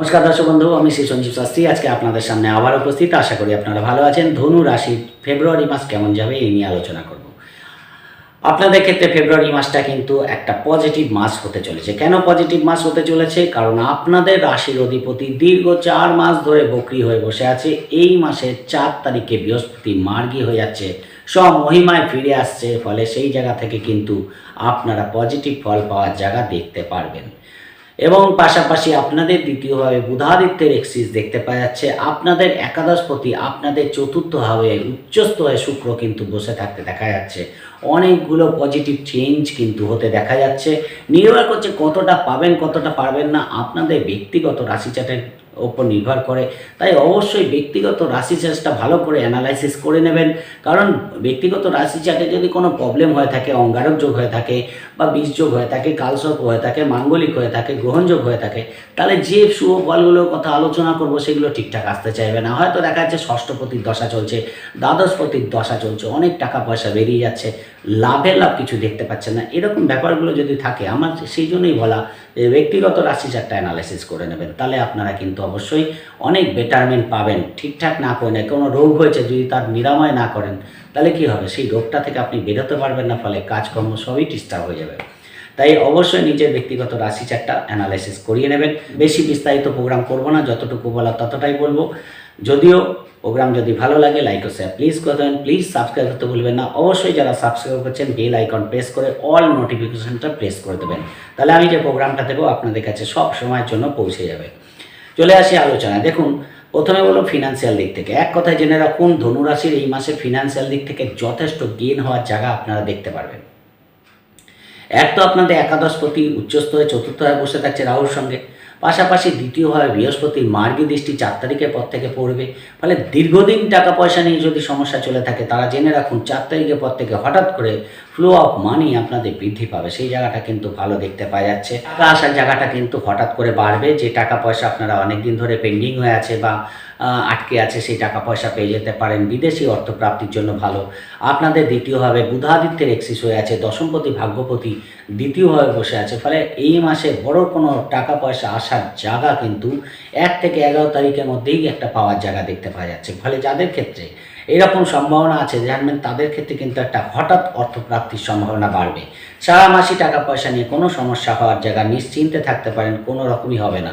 নমস্কার দর্শক বন্ধু, আমি শ্রী সঞ্জীব শাস্ত্রী। আজকে আপনাদের সামনে আবার উপস্থিত। আশা করি আপনারা ভালো আছেন। ধনু রাশি, ফেব্রুয়ারি মাস কেমন যাবে এই নিয়ে আলোচনা করব। আপনাদের ক্ষেত্রে ফেব্রুয়ারি মাসটা কিন্তু একটা পজিটিভ মাস হতে চলেছে। কেন পজিটিভ মাস হতে চলেছে? কারণ আপনাদের রাশির অধিপতি দীর্ঘ চার মাস ধরে বকরি হয়ে বসে আছে। এই মাসের চার তারিখে বৃহস্পতি মার্গী হয়ে যাচ্ছে। সব মহিমায় ফিরে আসছে। ফলে সেই জায়গা থেকে কিন্তু আপনারা পজিটিভ ফল পাওয়ার জায়গা দেখতে পারবেন। এবং পাশাপাশি আপনাদের দ্বিতীয়ভাবে বুধাদিত্যের এক্সিস দেখতে পাওয়া যাচ্ছে। আপনাদের একাদশ প্রতি আপনাদের চতুর্থ ভাবে উচ্চস্থ হয়ে শুক্র কিন্তু বসে থাকতে দেখা যাচ্ছে। অনেকগুলো পজিটিভ চেঞ্জ কিন্তু হতে দেখা যাচ্ছে। নির্ভর করছে কতটা পাবেন, কতটা পারবেন না। আপনাদের ব্যক্তিগত রাশিচাটের ওপর নির্ভর করে। তাই অবশ্যই ব্যক্তিগত রাশি চার্টটা ভালো করে অ্যানালাইসিস করে নেবেন। কারণ ব্যক্তিগত রাশি চার্টে যদি কোনো প্রবলেম হয়ে থাকে, অঙ্গারক যোগ হয়ে থাকে বা বীজযোগ হয়ে থাকে কালসর্প হয়ে থাকে, মাঙ্গলিক হয়ে থাকে গ্রহণযোগ হয়ে থাকে, তাহলে যে শুভ ফলগুলোর কথা আলোচনা করব সেগুলো ঠিকঠাক আসতে চাইবে না। হয়তো দেখা যাচ্ছে ষষ্ঠপতির দশা চলছে দ্বাদশপতির দশা চলছে, অনেক টাকা পয়সা বেরিয়ে যাচ্ছে, লাভের লাভ কিছু দেখতে পাচ্ছে না। এরকম ব্যাপারগুলো যদি থাকে, আমার সেই জন্যই বলা ব্যক্তিগত রাশি চারটা অ্যানালাইসিস করে নেবেন। তাহলে আপনারা কিন্তু অবশ্যই অনেক বেটারমেন্ট পাবেন। ঠিকঠাক না করে নেয়, কোনো রোগ হয়েছে যদি তার নিরাময় না করেন, তাহলে কি হবে? সেই রোগটা থেকে আপনি বেরোতে পারবেন না, ফলে কাজকর্ম সবই ডিস্টার্ব হয়ে যাবে। তাই অবশ্যই নিজের ব্যক্তিগত রাশি চারটা অ্যানালাইসিস করিয়ে নেবেন। বেশি বিস্তারিত প্রোগ্রাম করব না, যতটুকু বলা ততটাই বলব। যদিও প্রোগ্রাম যদি ভালো লাগে লাইক ও শেয়ার প্লিজ করে দেবেন। প্লিজ সাবস্ক্রাইব করতে ভুলবেন না। অবশ্যই যারা সাবস্ক্রাইব করছেন বেল আইকন প্রেস করে অল নোটিফিকেশনটা প্রেস করে দেবেন। তাহলে আমি যে প্রোগ্রামটা দেবো, আপনাদের কাছে সব সময়ের জন্য পৌঁছে যাবে। চলে আসি আলোচনায়। দেখুন, প্রথমে বলো ফিনান্সিয়াল দিক থেকে। এক কথায় জেনে রাখুন, ধনুরাশির এই মাসে ফিনান্সিয়াল দিক থেকে যথেষ্ট গেন হওয়ার জায়গা আপনারা দেখতে পারবেন। এক তো আপনাদের একাদশপতি উচ্চস্থ হয়ে চতুর্থ হয়ে বসে থাকছে রাহুর সঙ্গে। পাশাপাশি দ্বিতীয়ভাবে বৃহস্পতির মার্গী দৃষ্টি চার তারিখের পর থেকে পড়বে। ফলে দীর্ঘদিন টাকা পয়সা নিয়ে যদি সমস্যা চলে থাকে, তারা জেনে রাখুন চার তারিখের পর থেকে হঠাৎ করে ফ্লো অফ মানি আপনাদের বৃদ্ধি পাবে। সেই জায়গাটা কিন্তু ভালো দেখতে পাওয়া যাচ্ছে। টাকা আসার জায়গাটা কিন্তু হঠাৎ করে বাড়বে। যে টাকা পয়সা আপনারা অনেক দিন ধরে পেন্ডিং হয়ে আছে বা আটকে আছে, সেই টাকা পয়সা পেয়ে যেতে পারেন। বিদেশি অর্থ প্রাপ্তির জন্য ভালো। আপনাদের দ্বিতীয়ভাবে বুধাদিত্যের এক্সিস হয়ে আছে, দশমপতি, ভাগ্যপতি দ্বিতীয়ভাবে বসে আছে। ফলে এই মাসে বড় কোনো টাকা পয়সা আসার জায়গা কিন্তু এক থেকে এগারো তারিখের মধ্যেই একটা পাওয়ার জায়গা দেখতে পাওয়া যাচ্ছে। ফলে যাদের ক্ষেত্রে এরকম সম্ভাবনা আছে, জানবেন তাদের ক্ষেত্রে কিন্তু একটা হঠাৎ অর্থপ্রাপ্তির সম্ভাবনা বাড়বে। সারা মাসি টাকা পয়সা নিয়ে কোনো সমস্যা হওয়ার জায়গা নিশ্চিন্তে থাকতে পারেন, কোনো রকমই হবে না।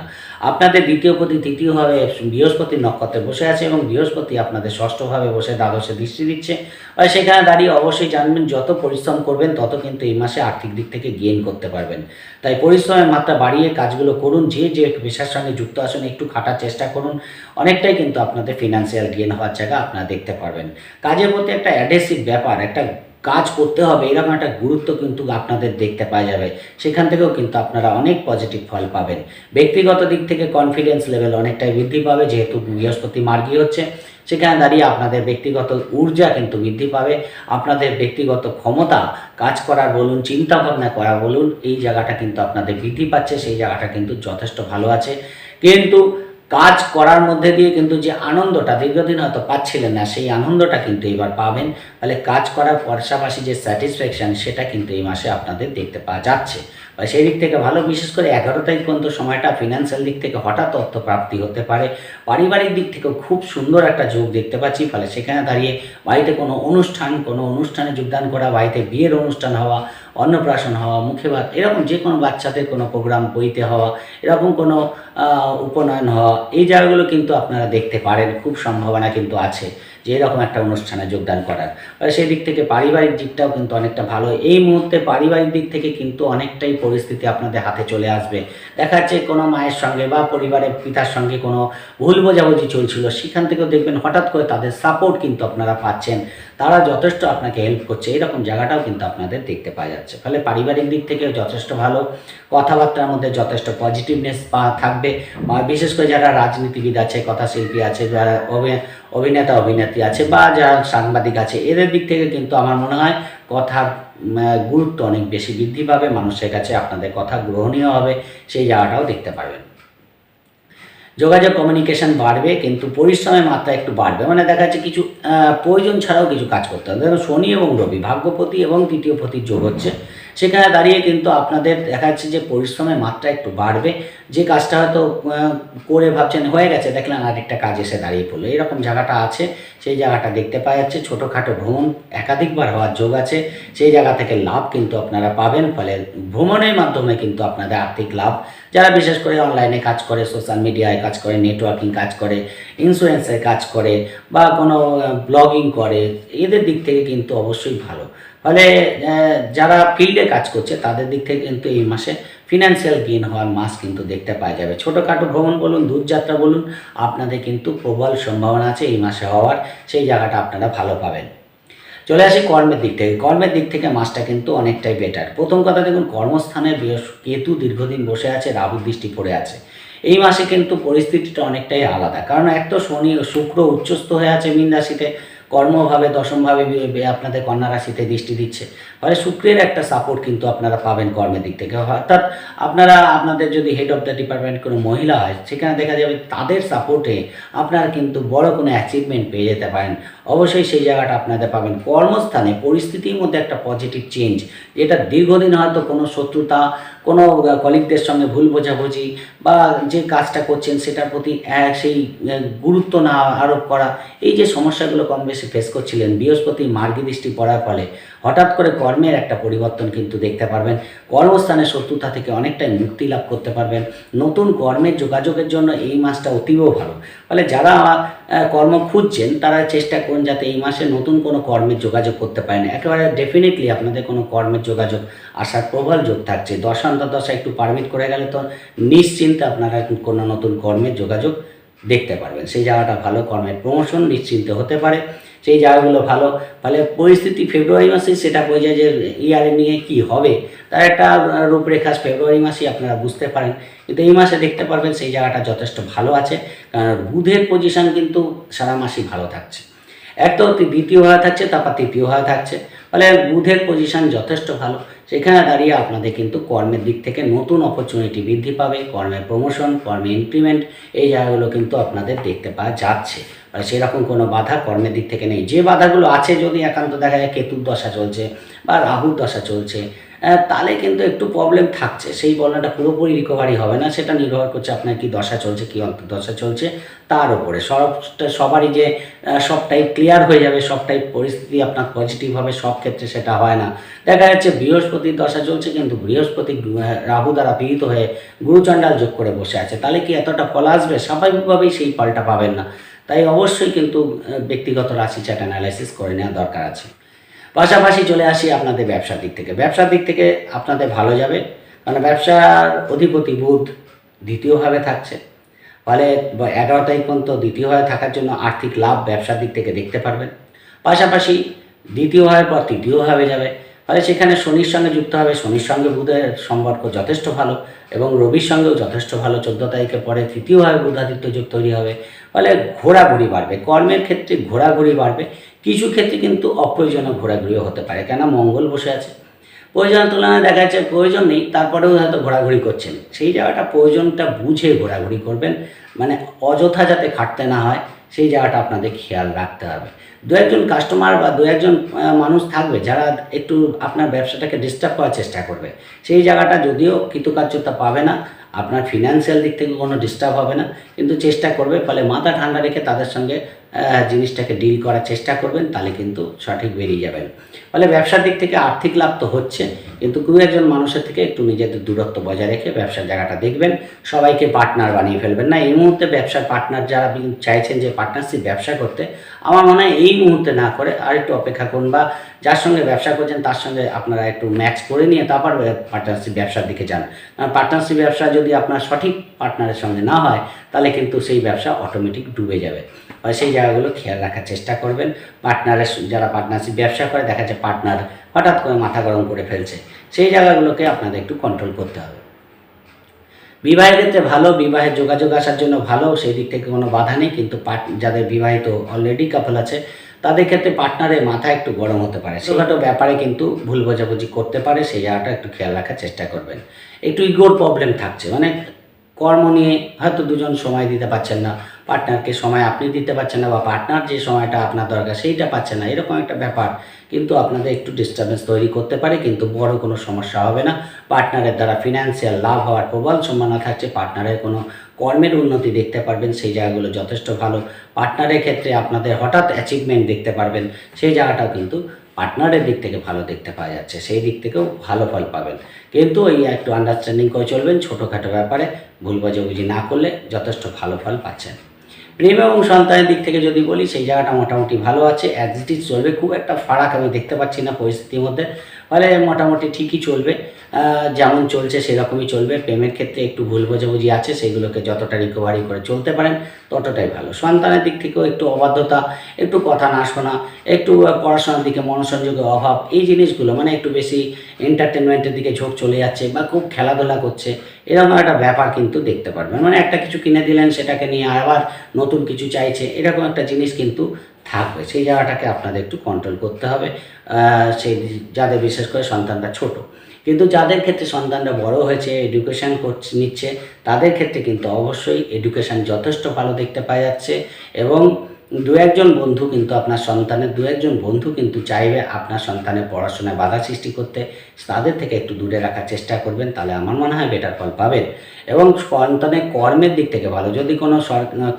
আপনাদের দ্বিতীয় প্রতি তৃতীয়ভাবে বৃহস্পতির নক্ষত্রে বসে আছে এবং বৃহস্পতি আপনাদের ষষ্ঠভাবে বসে দ্বাদশে দৃষ্টি দিচ্ছে। আর সেখানে দাঁড়িয়ে অবশ্যই জানবেন, যত পরিশ্রম করবেন, তত কিন্তু এই মাসে আর্থিক দিক থেকে গেইন করতে পারবেন। তাই পরিশ্রমের মাত্রা বাড়িয়ে কাজগুলো করুন, যে যে পেশার সঙ্গে যুক্ত আসুন একটু খাটার চেষ্টা করুন। অনেকটাই কিন্তু আপনাদের ফিনান্সিয়াল গেইন হওয়ার জায়গা আপনারা দেখতে পারবেন। কাজের প্রতি একটা অ্যাডেসিভ ব্যাপার, একটা কাজ করতে হবে, এরকম একটা গুরুত্ব কিন্তু আপনাদের দেখতে পাওয়া যাবে। সেখান থেকেও কিন্তু আপনারা অনেক পজিটিভ ফল পাবেন। ব্যক্তিগত দিক থেকে কনফিডেন্স লেভেল অনেকটাই বৃদ্ধি পাবে, যেহেতু বৃহস্পতি মার্গী হচ্ছে। সেখানে দাঁড়িয়ে আপনাদের ব্যক্তিগত ঊর্জা কিন্তু বৃদ্ধি পাবে। আপনাদের ব্যক্তিগত ক্ষমতা কাজ করার বলুন চিন্তা ভাবনা করা বলুন, এই জায়গাটা কিন্তু আপনাদের বৃদ্ধি পাচ্ছে, সেই জায়গাটা কিন্তু যথেষ্ট ভালো আছে। কিন্তু কাজ করার মধ্যে দিয়ে কিন্তু যে আনন্দটা দীর্ঘদিন হয়তো পাচ্ছিলেন না, সেই আনন্দটা কিন্তু এবার পাবেন। তাহলে কাজ করার পাশাপাশি যে স্যাটিসফ্যাকশান সেটা কিন্তু এই মাসে আপনাদের দেখতে পাওয়া যাচ্ছে। সেই দিক থেকে ভালো, বিশেষ করে এগারো তারিখ পর্যন্ত সময়টা ফিনান্সিয়াল দিক থেকে হঠাৎ অর্থ প্রাপ্তি হতে পারে। পারিবারিক দিক থেকেও খুব সুন্দর একটা যোগ দেখতে পাচ্ছি, ফলে সেখানে দাঁড়িয়ে বাড়িতে কোনো অনুষ্ঠান, কোনো অনুষ্ঠানে যোগদান করা, বাড়িতে বিয়ের অনুষ্ঠান হওয়া, অন্নপ্রাশন হওয়া, মুখে ভাত, এরকম যে কোনো বাচ্চাদের কোনো প্রোগ্রাম বইতে হওয়া, এরকম কোনো উপনয়ন হওয়া, এই জায়গাগুলো কিন্তু আপনারা দেখতে পারেন, খুব সম্ভাবনা কিন্তু আছে। যে এরকম একটা অনুষ্ঠানে যোগদান করার। সেই দিক থেকে পারিবারিক দিকটাও কিন্তু অনেকটা ভালো। এই মুহূর্তে পারিবারিক দিক থেকে কিন্তু অনেকটাই পরিস্থিতি আপনাদের হাতে চলে আসবে। দেখা যাচ্ছে কোনো মায়ের সঙ্গে বা পরিবারের পিতার সঙ্গে কোনো ভুল বোঝাবুঝি চলছিল, সেখান থেকেও দেখবেন হঠাৎ করে তাদের সাপোর্ট কিন্তু আপনারা পাচ্ছেন। তারা যথেষ্ট আপনাকে হেল্প করছে। এরকম জায়গাটাও কিন্তু আপনাদের দেখতে পাওয়া যাচ্ছে। ফলে পারিবারিক দিক থেকেও যথেষ্ট ভালো। কথাবার্তার মধ্যে যথেষ্ট পজিটিভনেস থাকবে। বিশেষ করে যারা রাজনীতিবিদ আছে, কথাশিল্পী আছে যারা অভি- অভিনেতা, অভিনেত্রী আছে, বা যারা সাংবাদিক আছে, এদের দিক থেকে কিন্তু আমার মনে হয় কথার গুরুত্ব অনেক বেশি বৃদ্ধি পাবে। মানুষের কাছে আপনাদের কথা গ্রহণীয় হবে। সেই জায়গাটাও দেখতে পারবেন। যোগাযোগ কমিউনিকেশন বাড়বে, কিন্তু পরিশ্রমের মাত্রা একটু বাড়বে। মানে দেখা যাচ্ছে কিছু প্রয়োজন ছাড়াও কিছু কাজ করতে হবে। যেমন শনি এবং রবি, ভাগ্যপতি এবং তৃতীয় পতির যোগ হচ্ছে। সেখানে দাঁড়িয়ে কিন্তু আপনাদের দেখা যাচ্ছে যে পরিশ্রমের মাত্রা একটু বাড়বে। যে কাজটা হয়তো করে ভাবছেন, হয়ে গেছে, দেখলেন আরেকটা কাজ এসে দাঁড়িয়ে পড়ল। এরকম জায়গাটা আছে, সেই জায়গাটা দেখতে পাওয়া যাচ্ছে। ছোটোখাটো ভ্রমণ একাধিকবার হওয়ার যোগ আছে। সেই জায়গা থেকে লাভ কিন্তু আপনারা পাবেন, ফলে ভ্রমণের মাধ্যমে কিন্তু আপনাদের আর্থিক লাভ। যারা বিশেষ করে অনলাইনে কাজ করে, সোশ্যাল মিডিয়ায় কাজ করে, নেটওয়ার্কিং কাজ করে, ইন্স্যুরেন্সের কাজ করে, বা কোনো ব্লগিং করে, এদের দিক থেকে কিন্তু অবশ্যই ভালো। ফলে যারা ফিল্ডে কাজ করছে, তাদের দিক থেকে কিন্তু এই মাসে ফিনান্সিয়াল গেইন হওয়ার মাস কিন্তু দেখতে পাওয়া যাবে। ছোটোখাটো ভ্রমণ বলুন, দূরযাত্রা বলুন, আপনাদের কিন্তু প্রবল সম্ভাবনা আছে এই মাসে হওয়ার, সেই জায়গাটা আপনারা ভালো পাবেন। চলে আসি কর্মের দিক থেকে। কর্মের দিক থেকে মাসটা কিন্তু অনেকটাই বেটার প্রথম কথা দেখুন, কর্মস্থানে কেতু দীর্ঘদিন বসে আছে, রাহু দৃষ্টি পড়ে আছে। এই মাসে কিন্তু পরিস্থিতিটা অনেকটাই আলাদা। কারণ এক তো শনি, শুক্র উচ্চস্থ হয়ে আছে মীন রাশিতে কর্মভাবে, দশমভাবে আপনাদের কন্যা রাশিতে দৃষ্টি দিচ্ছে। ফলে শুক্রের একটা সাপোর্ট কিন্তু আপনারা পাবেন কর্মের দিক থেকে। অর্থাৎ আপনারা, আপনাদের যদি হেড অফ দ্য ডিপার্টমেন্ট কোনো মহিলা হয়, সেখানে দেখা যাবে তাদের সাপোর্টে আপনারা কিন্তু বড় কোনো অ্যাচিভমেন্ট পেয়ে যেতে পারেন। অবশ্যই সেই জায়গাটা আপনাদের পাবেন। কর্মস্থানে পরিস্থিতির মধ্যে একটা পজিটিভ চেঞ্জ যেটা দীর্ঘদিন হয়তো কোনো শত্রুতা, কোনো কলিগদের সঙ্গে ভুল বোঝাবুঝি বা যে কাজটা করছেন সেটার প্রতি সেই গুরুত্ব না আরোপ করা, এই যে সমস্যাগুলো কম বেশি ফেস করছিলেন বৃহস্পতি মার্গী দৃষ্টি পড়ার ফলে। হঠাৎ করে কর্মের একটা পরিবর্তন কিন্তু দেখতে পারবেন। কর্মস্থানে শত্রুতা থেকে অনেকটাই মুক্তি লাভ করতে পারবেন। নতুন কর্মের যোগাযোগের জন্য এই মাসটা অতীব ভালো। ফলে যারা কর্ম খুঁজছেন, তারা চেষ্টা করুন যাতে এই মাসে নতুন কোনো কর্মের যোগাযোগ করতে পারেন। একেবারে ডেফিনেটলি আপনাদের কোনো কর্মের যোগাযোগ আসার প্রবল যোগ থাকছে। দশা একটু পারমিট করে গেলে তো নিশ্চিন্তে আপনারা কোনো নতুন কর্মের যোগাযোগ দেখতে পারবেন। সেই জায়গাটা ভালো, কর্মের প্রমোশন নিশ্চিন্তে হতে পারে। সেই জায়গাগুলো ভালো। ফলে পরিস্থিতি ফেব্রুয়ারি মাসে সেটা বোঝা যে ইয়ারে নিয়ে কি হবে। তার একটা রূপরেখা ফেব্রুয়ারি মাসেই আপনারা বুঝতে পারেন। কিন্তু এই মাসে দেখতে পারবেন সেই জায়গাটা যথেষ্ট ভালো আছে। কারণ বুধের পজিশন কিন্তু সারা মাসই ভালো থাকছে। এক তো দ্বিতীয় হয়ে থাকছে, তারপর তৃতীয় হয়ে থাকছে। ফলে বুধের পজিশন যথেষ্ট ভালো। সেখানে দাঁড়িয়ে আপনাদের কিন্তু কর্মের দিক থেকে নতুন অপরচুনিটি বৃদ্ধি পাবে, কর্মের প্রমোশন কর্মে ইনক্রিমেন্ট এই জায়গাগুলো কিন্তু আপনাদের দেখতে পাওয়া যাচ্ছে। আর সেরকম কোনো বাধা কর্মের দিক থেকে নেই। যে বাধাগুলো আছে যদি একান্ত দেখা যায় কেতুর দশা চলছে বা রাহুর দশা চলছে তাহলে কিন্তু একটু প্রবলেম থাকছে। সেই বলনাটা পুরোপুরি রিকভারি হবে না, সেটা নির্ভর করছে আপনার কি দশা চলছে, কি অন্তর্দশা চলছে, তার উপরে। সব সবারই যে সবটাই ক্লিয়ার হয়ে যাবে, সবটাই পরিস্থিতি আপনার পজিটিভ হবে, সব ক্ষেত্রে সেটা হয় না। দেখা যাচ্ছে বৃহস্পতির দশা চলছে, কিন্তু বৃহস্পতি রাহু দ্বারা পীড়িত হয়ে গুরুচণ্ডাল যোগ করে বসে আছে। তাহলে কি এতটা ফল আসবে? স্বাভাবিকভাবেই সেই ফলটা পাবেন না। তাই অবশ্যই কিন্তু ব্যক্তিগত রাশি চার্ট অ্যানালাইসিস করে নেওয়া দরকার আছে। পাশাপাশি চলে আসি আপনাদের ব্যবসার দিক থেকে। ব্যবসার দিক থেকে আপনাদের ভালো যাবে, কারণ ব্যবসার অধিপতি বুধ দ্বিতীয়ভাবে থাকছে। ফলে এগারো তারিখ পর্যন্ত দ্বিতীয়ভাবে থাকার জন্য আর্থিক লাভ ব্যবসার দিক থেকে দেখতে পারবেন। পাশাপাশি দ্বিতীয়ভাবে পর তৃতীয়ভাবে যাবে। ফলে সেখানে শনির সঙ্গে যুক্ত হবে। শনির সঙ্গে বুধের সম্পর্ক যথেষ্ট ভালো এবং রবির সঙ্গেও যথেষ্ট ভালো। চোদ্দ তারিখের পরে তৃতীয়ভাবে বুধাদিত্য যুগ তৈরি হবে। ফলে ঘোরাঘুরি বাড়বে। কর্মের ক্ষেত্রে ঘোরাঘুরি বাড়বে। কিছু ক্ষেত্রে কিন্তু অপ্রয়োজনীয় ঘোরাঘুরিও হতে পারে কেন মঙ্গল বসে আছে। প্রয়োজনের তুলনায় দেখা যাচ্ছে প্রয়োজন নেই, তারপরেও হয়তো ঘোরাঘুরি করছেন। সেই জায়গাটা প্রয়োজনটা বুঝে ঘোরাঘুরি করবেন মানে অযথা যাতে খাটতে না হয়, সেই জায়গাটা আপনাদের খেয়াল রাখতে হবে। দু একজন কাস্টমার বা দু একজন মানুষ থাকবে, যারা একটু আপনার ব্যবসাটাকে ডিস্টার্ব করার চেষ্টা করবে। সেই জায়গাটা যদিও কৃতকার্যতা পাবে না, আপনার ফিনান্সিয়াল দিক থেকে কোনো ডিস্টার্ব হবে না, কিন্তু চেষ্টা করবে, ফলে মাথা ঠান্ডা রেখে তাদের সঙ্গে জিনিসটাকে ডিল করার চেষ্টা করবেন, তাহলে কিন্তু সঠিক বেরিয়ে যাবেন। ফলে ব্যবসার দিক থেকে আর্থিক লাভ তো হচ্ছে, কিন্তু দু একজন মানুষের থেকে একটু নিজেদের দূরত্ব বজায় রেখে ব্যবসার জায়গাটা দেখবেন, সবাইকে পার্টনার বানিয়ে ফেলবেন না। এই মুহূর্তে ব্যবসার পার্টনার যারা চাইছেন যে পার্টনারশিপ ব্যবসা করতে আমার মনে হয় এই মুহূর্তে না করে আর একটু অপেক্ষা করুন বা যার সঙ্গে ব্যবসা করছেন তার সঙ্গে আপনারা একটু ম্যাচ করে নিয়ে তারপর পার্টনারশিপ ব্যবসার দিকে যান। কারণ পার্টনারশিপ ব্যবসা যদি আপনার সঠিক পার্টনারের সঙ্গে না হয়, তাহলে কিন্তু সেই ব্যবসা অটোমেটিক ডুবে যাবে। সেই জায়গাগুলো খেয়াল রাখার চেষ্টা করবেন। পার্টনারের যারা পার্টনারশিপ ব্যবসা করে, দেখা যাচ্ছে পার্টনার হঠাৎ করে মাথা গরম করে ফেলছে। সেই জায়গাগুলোকে আপনাদের একটু কন্ট্রোল করতে হবে। বিবাহের ক্ষেত্রে ভালো, বিবাহের যোগাযোগ আসার জন্য ভালো, সেই দিক থেকে কোনো বাধা নেই, কিন্তু যাদের বিবাহিত অলরেডি কাপল আছে, তাদের ক্ষেত্রে পার্টনারের মাথা একটু গরম হতে পারে। ছোটো ব্যাপারে কিন্তু ভুল বোঝাবুঝি করতে পারে, সেই জায়গাটা একটু খেয়াল রাখার চেষ্টা করবেন। একটু ইগোর প্রবলেম থাকছে মানে কর্ম নিয়ে হয়তো দুজন সময় দিতে পারছেন না পার্টনারকে সময় আপনি দিতে পারছেন না বা পার্টনার যে সময়টা আপনার দরকার সেইটা পাচ্ছে না, এরকম একটা ব্যাপার। কিন্তু আপনাদের একটু ডিস্টারবেন্স তৈরি করতে পারে, কিন্তু বড় কোনো সমস্যা হবে না। পার্টনারের দ্বারা ফিনান্সিয়াল লাভ হওয়ার প্রবল সম্ভাবনা থাকছে। পার্টনারের কোনো কর্মের উন্নতি দেখতে পারবেন, সেই জায়গাগুলো যথেষ্ট ভালো। পার্টনারের ক্ষেত্রে আপনাদের হঠাৎ অ্যাচিভমেন্ট দেখতে পারবেন, সেই জায়গাটাও কিন্তু পার্টনারের দিক থেকে ভালো দেখতে পাওয়া যাচ্ছে, সেই দিক থেকেও ভালো ফল পাবেন। কিন্তু এই একটু আন্ডারস্ট্যান্ডিং করে চলবেন, ছোটোখাটো ব্যাপারে ভুল বোঝাবুঝি না করলে যথেষ্ট ভালো ফল পাচ্ছেন। প্রেম এবং সন্তানের দিক থেকে যদি বলি, সেই জায়গাটা মোটামুটি ভালো আছে। অ্যাজ ইট ইজ চলবে। খুব একটা ফারাক আমি দেখতে পাচ্ছি না পরিস্থিতির মধ্যে। ফলে মোটামুটি ঠিকই চলবে। যেমন চলছে সেরকমই চলবে। প্রেমের ক্ষেত্রে একটু ভুল বোঝাবুঝি আছে, সেগুলোকে যতটা রিকভারি করে চলতে পারেন, ততটাই ভালো। সন্তানের দিক থেকেও একটু অবাধ্যতা, একটু কথা না শোনা, একটু পড়াশোনার দিকে মনোসংযোগের অভাব, এই জিনিসগুলো মানে একটু বেশি এন্টারটেনমেন্টের দিকে ঝোঁক চলে যাচ্ছে বা খুব খেলাধুলা করছে, এরকম একটা ব্যাপার কিন্তু দেখতে পারবেন। মানে একটা কিছু কিনে দিলেন, সেটাকে নিয়ে আবার নতুন কিছু চাইছে, এরকম একটা জিনিস কিন্তু থাকবে, সেই জায়গাটাকে আপনাদের একটু কন্ট্রোল করতে হবে। সেই যাদের বিশেষ করে সন্তানটা ছোট। কিন্তু যাদের ক্ষেত্রে সন্তানটা বড় হয়েছে এডুকেশান করছে, নিচ্ছে, তাদের ক্ষেত্রে কিন্তু অবশ্যই এডুকেশান যথেষ্ট ভালো দেখতে পাওয়া যাচ্ছে এবং দু একজন বন্ধু কিন্তু আপনার সন্তানের, দু একজন বন্ধু কিন্তু চাইবে আপনার সন্তানের পড়াশোনায় বাধা সৃষ্টি করতে। তাদের থেকে একটু দূরে রাখার চেষ্টা করবেন, তাহলে আমার মনে হয় বেটার ফল পাবেন। এবং সন্তানের কর্মের দিক থেকে ভালো, যদি কোনো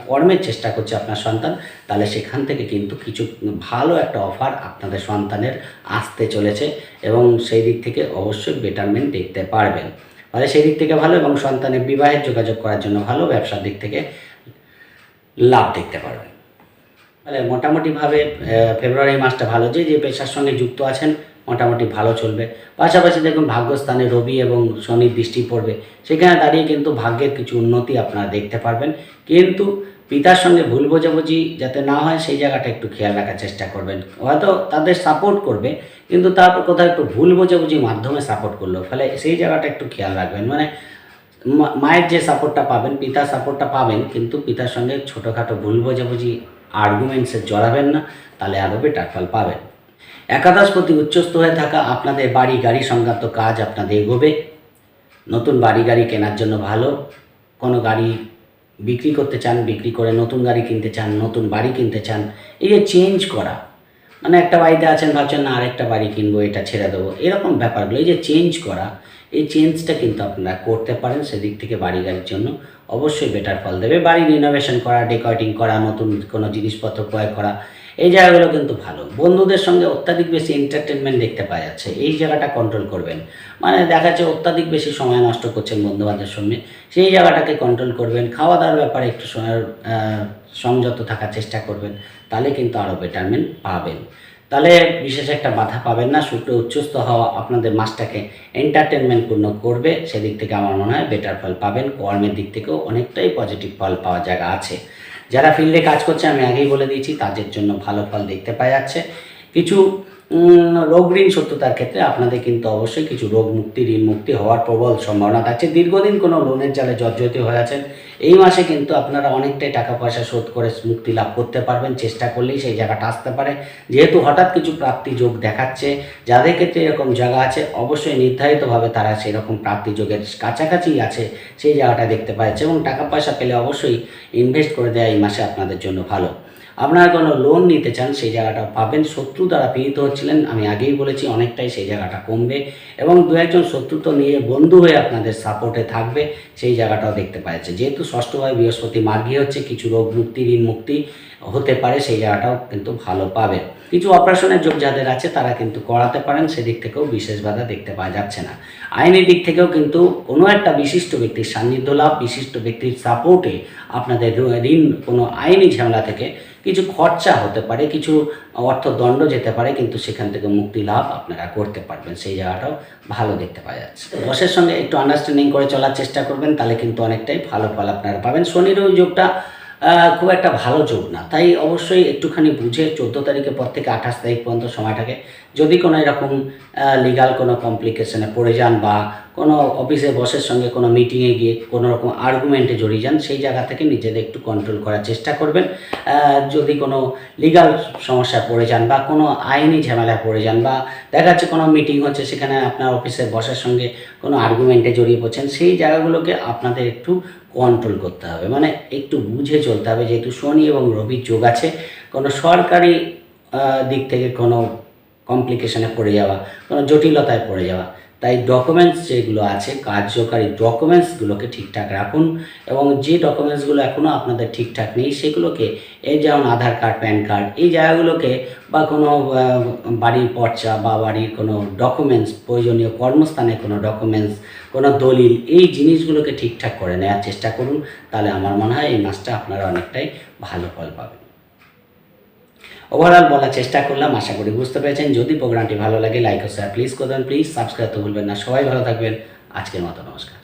কর্মের চেষ্টা করছে আপনার সন্তান, তাহলে সেখান থেকে কিন্তু কিছু ভালো একটা অফার আপনাদের সন্তানের আসতে চলেছে এবং সেই দিক থেকে অবশ্যই বেটারমেন্ট দেখতে পারবেন। ফলে সেই দিক থেকে ভালো এবং সন্তানের বিবাহের যোগাযোগ করার জন্য ভালো, ব্যবসার দিক থেকে লাভ দেখতে পারবেন। তাহলে মোটামুটিভাবে ফেব্রুয়ারি মাসটা ভালো। যে যে পেশার সঙ্গে যুক্ত আছেন, মোটামুটি ভালো চলবে। পাশাপাশি দেখুন, ভাগ্যস্থানে রবি এবং শনি দৃষ্টি পড়বে, সেখানে দাঁড়িয়ে কিন্তু ভাগ্যের কিছু উন্নতি আপনারা দেখতে পারবেন। কিন্তু পিতার সঙ্গে ভুল বোঝাবুঝি যাতে না হয়, সেই জায়গাটা একটু খেয়াল রাখার চেষ্টা করবেন। হয়তো তাদের সাপোর্ট করবে, কিন্তু তারপর কোথাও একটু ভুল বোঝাবুঝির মাধ্যমে সাপোর্ট করল ফলে সেই জায়গাটা একটু খেয়াল রাখবেন। মানে মায়ের যে সাপোর্টটা পাবেন, পিতার সাপোর্টটা পাবেন, কিন্তু পিতার সঙ্গে ছোটোখাটো ভুল বোঝাবুঝি আর্গুমেন্টসে জড়াবেন না, তাহলে আরও বেটার ফল পাবেন। একাদশ প্রতি উচ্চস্থ হয়ে থাকা আপনাদের বাড়ি গাড়ি সংক্রান্ত কাজ আপনাদের এগোবে। নতুন বাড়ি গাড়ি কেনার জন্য ভালো। কোনো গাড়ি বিক্রি করতে চান, বিক্রি করে নতুন গাড়ি কিনতে চান, নতুন বাড়ি কিনতে চান, এই যে চেঞ্জ করা। মানে একটা বাড়িতে আছেন, ভাবছেন, না, আরেকটা বাড়ি কিনবো, এটা ছেড়ে দেবো। এরকম ব্যাপারগুলো, এই যে চেঞ্জ করা এই চেঞ্জটা কিন্তু আপনারা করতে পারেন সেদিক থেকে বাড়ি গাড়ির জন্য। অবশ্যই বেটার ফল দেবে। বাড়ি রিনোভেশন করা ডেকোরেটিং করা নতুন কোনো জিনিসপত্র ক্রয় করা এই জায়গাগুলো কিন্তু ভালো। বন্ধুদের সঙ্গে অত্যাধিক বেশি এন্টারটেনমেন্ট দেখতে পাওয়া যাচ্ছে। এই জায়গাটা কন্ট্রোল করবেন। মানে দেখা যাচ্ছে অত্যাধিক বেশি সময় নষ্ট করছেন বন্ধুবান্ধবের সঙ্গে। সেই জায়গাটাকে কন্ট্রোল করবেন। খাওয়া দাওয়ার ব্যাপারে একটু সময়, সংযত থাকার চেষ্টা করবেন। তাহলে কিন্তু আরও বেটারমেন্ট পাবেন। তাহলে বিশেষ একটা বাধা পাবেন না শুক্র উচ্চস্থ হওয়া আপনাদের মাসটাকে এন্টারটেনমেন্টপূর্ণ করবে সেদিক থেকে আমার মনে হয় বেটার ফল পাবেন কর্মের দিক থেকেও অনেকটাই পজিটিভ ফল পাওয়ার জায়গা আছে। যারা ফিল্ডে কাজ করছে আমি আগেই বলে দিয়েছি তাদের জন্য ভালো ফল দেখতে পাওয়া যাচ্ছে। কিছু উম, রোগ ঋণ সত্যতার ক্ষেত্রে আপনাদের কিন্তু অবশ্যই কিছু রোগ মুক্তি ঋণ মুক্তি হওয়ার প্রবল সম্ভাবনা থাকছে। দীর্ঘদিন কোনো লোনের জালে জর্জরিত হয়ে আছেন এই মাসে কিন্তু আপনারা অনেকটাই টাকা পয়সা শোধ করে মুক্তি লাভ করতে পারবেন, চেষ্টা করলেই সেই জায়গাটা আসতে পারে। যেহেতু হঠাৎ কিছু প্রাপ্তি যোগ দেখাচ্ছে, যাদের ক্ষেত্রে এরকম জায়গা আছে, অবশ্যই নির্ধারিতভাবে তারা সেরকম প্রাপ্তি যোগের কাছাকাছি আছে, সেই জায়গাটা দেখতে পাচ্ছে এবং টাকা পয়সা পেলে অবশ্যই ইনভেস্ট করে দেওয়া এই মাসে আপনাদের জন্য ভালো। আপনারা কোনো লোন নিতে চান, সেই জায়গাটা পাবেন। শত্রু দ্বারা পীড়িত হচ্ছিলেন, আমি আগেই বলেছি, অনেকটাই সেই জায়গাটা কমবে এবং দু একজন শত্রু তো নিয়ে বন্ধু হয়ে আপনাদের সাপোর্টে থাকবে, সেই জায়গাটাও দেখতে পাচ্ছে। যেহেতু ষষ্ঠভাবে বৃহস্পতি মার্গী হচ্ছে কিছু রোগ মুক্তি ঋণ মুক্তি। হতে পারে, সেই জায়গাটাও কিন্তু ভালো পাবে কিছু অপারেশনের যোগ যাদের আছে, তারা কিন্তু করাতে পারেন, সেদিক থেকেও বিশেষ বাধা দেখতে পাওয়া যাচ্ছে না। আইনি দিক থেকেও কিন্তু কোনো একটা বিশিষ্ট ব্যক্তির সান্নিধ্য লাভ, বিশিষ্ট ব্যক্তির সাপোর্টে আপনাদের ঋণ কোনো আইনি ঝামেলা থেকে কিছু খরচা হতে পারে, কিছু অর্থদণ্ড যেতে পারে, কিন্তু সেখান থেকে মুক্তি লাভ আপনারা করতে পারবেন। সেই জায়গাটাও ভালো দেখতে পাওয়া যাচ্ছে। বসের সঙ্গে একটু আন্ডারস্ট্যান্ডিং করে চলার চেষ্টা করবেন, তাহলে কিন্তু অনেকটাই ভালো ফল আপনারা পাবেন। শনির যোগটা খুব একটা ভালো যোগ না। তাই অবশ্যই একটুখানি বুঝে চোদ্দ তারিখের পর থেকে আঠাশ তারিখ পর্যন্ত সময়টাকে যদি কোনো এরকম লিগাল কোনো কমপ্লিকেশনে পড়ে যান বা কোনো অফিসে বসের সঙ্গে কোনো মিটিংয়ে গিয়ে কোনো রকম আর্গুমেন্টে জড়িয়ে যান, সেই জায়গা থেকে নিজেদের একটু কন্ট্রোল করার চেষ্টা করবেন। যদি কোনো লিগাল সমস্যায় পড়ে যান বা কোনো আইনি ঝামেলা পড়ে যান বা দেখা যাচ্ছে কোনো মিটিং হচ্ছে সেখানে আপনার অফিসের বসের সঙ্গে কোনো আর্গুমেন্টে জড়িয়ে পড়ছেন, সেই জায়গাগুলোকে আপনাদের একটু কন্ট্রোল করতে হবে। মানে একটু বুঝে চলতে হবে, যেহেতু শনি এবং রবির যোগ আছে, কোনো সরকারি দিক থেকে কোনো কমপ্লিকেশনে পড়ে যাওয়া, কোনো জটিলতায় পড়ে যাওয়া তাই ডকুমেন্টস যেগুলো আছে, কার্যকারী ডকুমেন্টসগুলোকে ঠিকঠাক রাখুন এবং যে ডকুমেন্টসগুলো এখনও আপনাদের ঠিকঠাক নেই, সেগুলোকে এই যেমন আধার কার্ড প্যান কার্ড এই জায়গাগুলোকে বা কোনো বাড়ির পর্চা বা বাড়ির কোনো ডকুমেন্টস প্রয়োজনীয় কর্মস্থানে কোনো ডকুমেন্টস কোনো দলিল, এই জিনিসগুলোকে ঠিকঠাক করে নেওয়ার চেষ্টা করুন, তাহলে আমার মনে হয় এই মাসটা আপনারা অনেকটাই ভালো ফল পাবেন। ওভারঅল বলার চেষ্টা করলাম, আশা করি বুঝতে পেরেছেন। যদি প্রোগ্রামটি ভালো লাগে লাইক ও শেয়ার প্লিজ করবেন প্লিজ সাবস্ক্রাইব তো ভুলবেন না। সবাই ভালো থাকবেন। আজকের মতো নমস্কার।